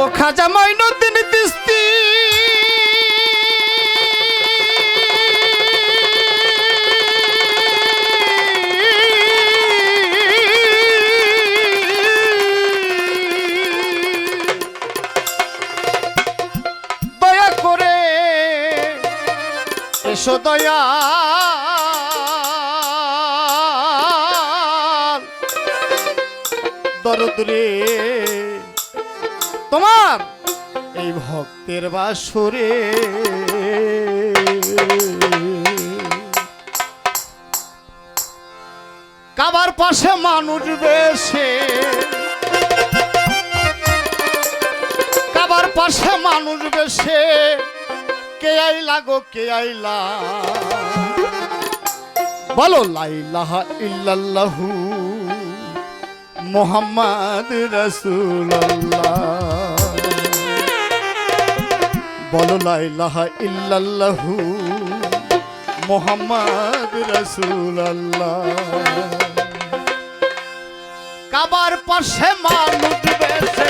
ও খাজা মঈনুদ্দিন তিস্তি। দয়া করে এসো দয়া। দরদরে তোমার? এই ভক্তের বাসরে কাবার পাশে মানুষ বেশে, কাবার পাশে মানুষ বেশে, কে আইলা গো, কে আইলা? বলো লাইলাহা ইল্লাল্লাহু মোহাম্মদ রসুল্লাহ বলো লাইলাহা ইল্লাল্লাহু মোহাম্মদ রসুল্লাহ কাবার পাশে মানুষ বেছে